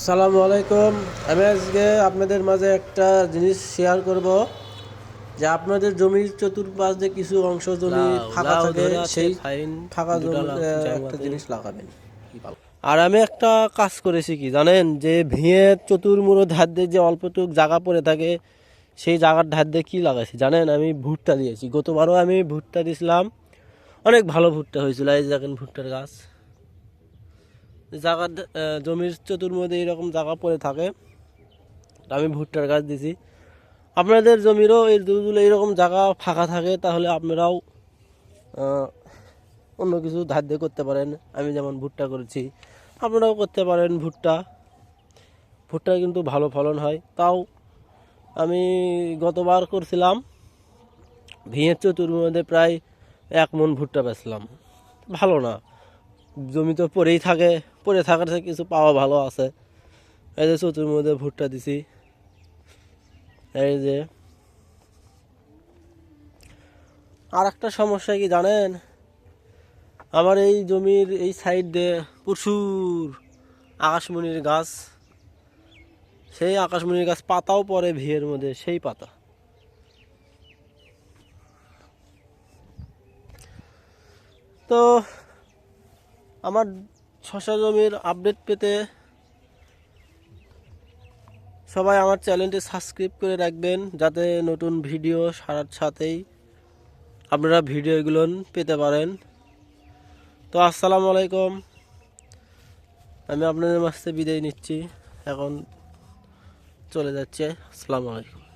আসসালামু আলাইকুম। আমি আজকে আপনাদের মাঝে একটা জিনিস শেয়ার করব যে আপনাদের জমির চতুর্পাশ যে কিছু অংশ জমি ফাঁকা থাকে সেই ফাঁকা জমিতে একটা জিনিস লাগাবেন। আর আমি একটা কাজ করেছি কি জানেন যে ভিঁয়ে চতুর্মুড়ো ধার দিয়ে যে অল্পটুক জায়গা পড়ে থাকে সেই জায়গার ধার দিয়ে কী লাগাইছি জানেন আমি ভুট্টা দিয়েছি। গতবারও আমি ভুট্টা দিয়েছিলাম অনেক ভালো ভুট্টা হয়েছিল এই দেখেন ভুট্টার গাছ। জায়গার আহ, জমির চতুর্মধ্যে এরকম জায়গা পড়ে থাকে। আমি ভুট্টার গাছ দিছি। আপনাদের জমিরও এই দুগুলো এইরকম জায়গা ফাঁকা থাকে তাহলে আপনারাও অন্য কিছু ধার দিয়ে করতে পারেন। আমি যেমন ভুট্টা করেছি আপনারাও করতে পারেন ভুট্টা। ভুট্টা কিন্তু ভালো ফলন হয়। তাও আমি গতবার করছিলাম ভিঁয়ের চতুর মধ্যে প্রায় এক মন ভুট্টা বেচলাম। ভালো না জমি তো পড়েই থাকে। পড়ে থাকার থেকে কিছু পাওয়া ভালো আছে। এই যে চতুর মধ্যে ভুট্টা দিছি। এই যে। আর একটা সমস্যা কি জানেন? আমার এই জমির এই সাইড দিয়ে প্রচুর আকাশমণির গাছ। সেই আকাশমণির গাছ পাতাও পড়ে ভিড়ের মধ্যে, সেই পাতা। তো, আমার শশা জমির আপডেট পেতে সবাই আমার চ্যানেলটি সাবস্ক্রাইব করে রাখবেন, যাতে নতুন ভিডিও সারার সাথেই আপনারা ভিডিওগুলো পেতে পারেন। তো আসসালামু আলাইকুম। আমি আপনাদের মাঝে বিদায় নিচ্ছি। এখন চলে যাচ্ছে। আসসালামু আলাইকুম।